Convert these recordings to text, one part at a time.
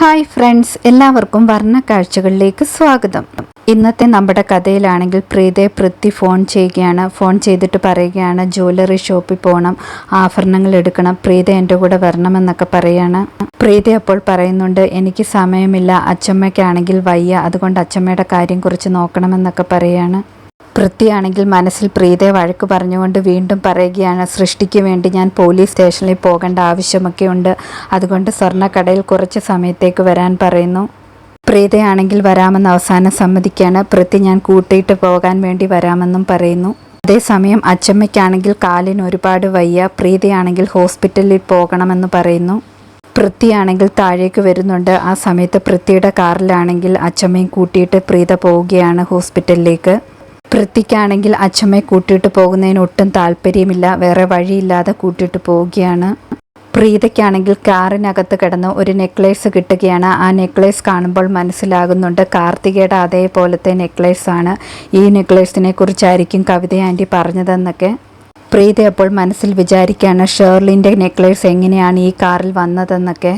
Hi friends എല്ലാവർക്കും വർണ കാഴ്ചകളിലേക്ക് സ്വാഗതം. ഇന്നത്തെ നമ്മുടെ കഥയിലാണെങ്കിൽ പ്രീതയെ പൃഥ്വി ഫോൺ ചെയ്യുകയാണ്. ഫോൺ ചെയ്തിട്ട് പറയുകയാണ് ജ്വല്ലറി ഷോപ്പിൽ പോകണം ആഭരണങ്ങൾ എടുക്കണം. പ്രീത എന്റെ കൂടെ വരണമെന്നൊക്കെ പറയാണ്. പ്രീത അപ്പോൾ പറയുന്നുണ്ട് എനിക്ക് സമയമില്ല. അച്ചമ്മയ്ക്കാണെങ്കിൽ വയ്യ. അതുകൊണ്ട് അച്ചമ്മയുടെ കാര്യം കുറിച്ച് നോക്കണമെന്നൊക്കെ പറയാണ്. പൃഥ്വിയാണെങ്കിൽ മനസ്സിൽ പ്രീതയെ വഴക്ക് പറഞ്ഞുകൊണ്ട് വീണ്ടും പറയുകയാണ് സൃഷ്ടിക്ക് വേണ്ടി ഞാൻ പോലീസ് സ്റ്റേഷനിൽ പോകേണ്ട ആവശ്യമൊക്കെ ഉണ്ട്. അതുകൊണ്ട് സ്വർണക്കടയിൽ കുറച്ച് സമയത്തേക്ക് വരാൻ പറയുന്നു. പ്രീതയാണെങ്കിൽ വരാമെന്ന് അവസാനം സമ്മതിക്കുകയാണ്. പൃഥ്വി ഞാൻ കൂട്ടിയിട്ട് പോകാൻ വേണ്ടി വരാമെന്നും പറയുന്നു. അതേസമയം അച്ചമ്മയ്ക്കാണെങ്കിൽ കാലിന് ഒരുപാട് വയ്യ. പ്രീതയാണെങ്കിൽ ഹോസ്പിറ്റലിൽ പോകണമെന്ന് പറയുന്നു. പൃഥ്വിയാണെങ്കിൽ താഴേക്ക് വരുന്നുണ്ട്. ആ സമയത്ത് പൃഥ്വിയുടെ കാറിലാണെങ്കിൽ അച്ചമ്മയും കൂട്ടിയിട്ട് പ്രീത പോവുകയാണ് ഹോസ്പിറ്റലിലേക്ക്. പൃഥ്വിക്കാണെങ്കിൽ അച്ഛമ്മയെ കൂട്ടിയിട്ട് പോകുന്നതിന് ഒട്ടും താല്പര്യമില്ല. വേറെ വഴിയില്ലാതെ കൂട്ടിയിട്ട് പോവുകയാണ്. പ്രീതയ്ക്കാണെങ്കിൽ കാറിനകത്ത് കിടന്ന് ഒരു നെക്ലേസ് കിട്ടുകയാണ്. ആ നെക്ലേസ് കാണുമ്പോൾ മനസ്സിലാകുന്നുണ്ട് കാർത്തികയുടെ അതേപോലത്തെ നെക്ലേസ് ആണ് ഈ നെക്ലേസിനെ കുറിച്ചായിരിക്കും കവിത ആന്റി പറഞ്ഞതെന്നൊക്കെ. പ്രീത അപ്പോൾ മനസ്സിൽ വിചാരിക്കുകയാണ് ഷേർലിന്റെ നെക്ലേസ് എങ്ങനെയാണ് ഈ കാറിൽ വന്നതെന്നൊക്കെ.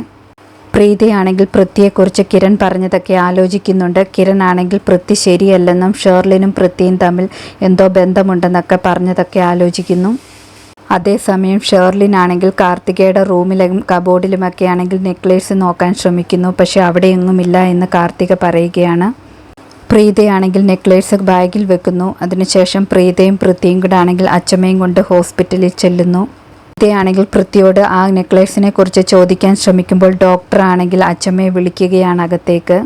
പ്രീതിയാണെങ്കിൽ പൃഥ്വിയെക്കുറിച്ച് കിരൺ പറഞ്ഞതൊക്കെ ആലോചിക്കുന്നുണ്ട്. കിരൺ ആണെങ്കിൽ പൃഥ്വി ശരിയല്ലെന്നും ഷേർലിനും പൃഥ്വിയും തമ്മിൽ എന്തോ ബന്ധമുണ്ടെന്നൊക്കെ പറഞ്ഞതൊക്കെ ആലോചിക്കുന്നു. അതേസമയം ഷേർലിനാണെങ്കിൽ കാർത്തികയുടെ റൂമിലും കബോർഡിലുമൊക്കെ ആണെങ്കിൽ നെക്ലേസ് നോക്കാൻ ശ്രമിക്കുന്നു. പക്ഷെ അവിടെയൊന്നുമില്ല എന്ന് കാർത്തിക പറയുകയാണ്. പ്രീതയാണെങ്കിൽ നെക്ലേസ് ബാഗിൽ വെക്കുന്നു. അതിനുശേഷം പ്രീതയും പൃഥ്വിയും കൂടെ ആണെങ്കിൽ അച്ചമ്മയും കൊണ്ട് ഹോസ്പിറ്റലിൽ ചെല്ലുന്നു. പ്രീതയാണെങ്കിൽ പൃഥ്വിയോട് ആ നെക്ലേസിനെ കുറിച്ച് ചോദിക്കാൻ ശ്രമിക്കുമ്പോൾ ഡോക്ടർ ആണെങ്കിൽ അച്ഛമ്മയെ വിളിക്കുകയാണ് അകത്തേക്ക്.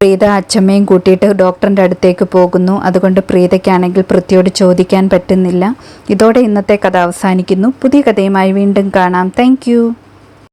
പ്രീത അച്ഛമ്മയും കൂട്ടിയിട്ട് ഡോക്ടറിന്റെ അടുത്തേക്ക് പോകുന്നു. അതുകൊണ്ട് പ്രീതയ്ക്കാണെങ്കിൽ പൃഥ്വിയോട് ചോദിക്കാൻ പറ്റുന്നില്ല. ഇതോടെ ഇന്നത്തെ കഥ അവസാനിക്കുന്നു. പുതിയ കഥയുമായി വീണ്ടും കാണാം. താങ്ക്